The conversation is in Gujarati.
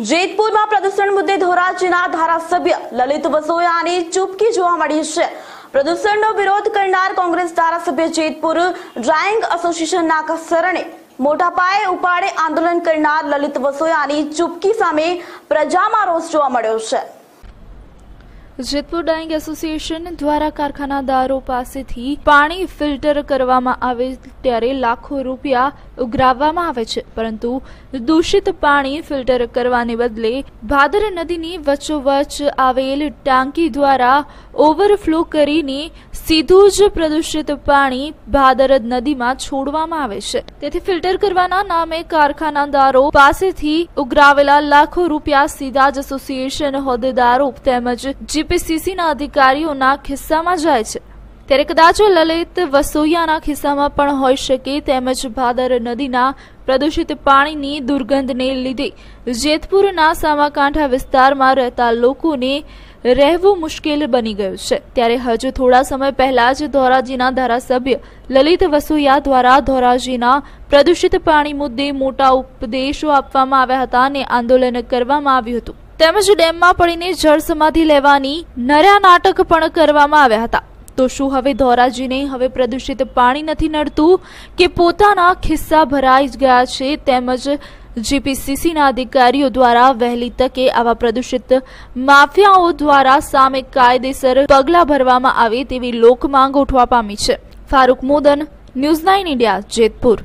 જેતપુરમાં પ્રદૂષણ મુદ્દે ધોરાજીના ધારાસભ્ય લલિત વસોયાની ચૂપકી જોવા મળી છે. પ્રદૂષણનો વિરોધ કરનાર કોંગ્રેસ ધારાસભ્ય જેતપુર ડ્રાઇંગ એસોસિએશનના કસરણે મોટા પાયે ઉપાડે આંદોલન કરનાર લલિત વસોયાની ચૂપકી સામે પ્રજામાં રોષ જોવા મળ્યો છે. જેતપુર ડાઇંગ એસોસિએશન દ્વારા કારખાનાદારો પાસેથી પાણી ફિલ્ટર કરવામાં આવે ત્યારે લાખો રૂપિયા ઉઘરાવવામાં આવે છે. પરંતુ દૂષિત પાણી ફિલ્ટર કરવાને બદલે ભાદર નદીની વચ્ચોવચ્ચ આવેલ ટાંકી દ્વારા ઓવરફ્લો કરીને સીધું જ પ્રદૂષિત પાણી ભાદર નદીમાં છોડવામાં આવે છે. તેથી ફિલ્ટર કરવાના નામે કારખાનાદારો પાસેથી ઉઘરાવેલા લાખો રૂપિયા સીધા જ એસોસિએશન હોદ્દેદારો તેમજ જીપીસીસીના અધિકારીઓના ખિસ્સામાં જાય છે. ત્યારે કદાચ લલિત વસોયાના ખિસ્સામાં પણ હોઈ શકે તેમજ ભાદર નદીના પ્રદૂષિત પાણીની દુર્ગંધને લીધે જેતપુરના સામાકાંઠા વિસ્તારમાં રહેતા લોકોને રહેવું મુશ્કેલ બની ગયું છે. ત્યારે હજુ થોડા સમય પહેલા જ ધોરાજીના ધારાસભ્ય લલિત વસુયા દ્વારા ધોરાજીના પ્રદૂષિત પાણી મુદ્દે મોટા ઉપદેશો આપવામાં આવ્યા હતા અને આંદોલન કરવામાં આવ્યું હતું. તેમજ ડેમમાં પડીને જળ સમાધિ લેવાની નર્યા નાટક પણ કરવામાં આવ્યા હતા. તો શું હવે ધોરાજીને હવે પ્રદૂષિત પાણી નથી નડતું કે પોતાના ખિસ્સા ભરાઈ ગયા છે તેમજ જીપીસીસીના અધિકારીઓ દ્વારા વહેલી તકે આવા પ્રદૂષિત માફિયાઓ દ્વારા સામે કાયદેસર પગલાં ભરવામાં આવે તેવી લોકમાંગ ઉઠવા પામી છે. Farooq Modan, news nine India, Jetpur.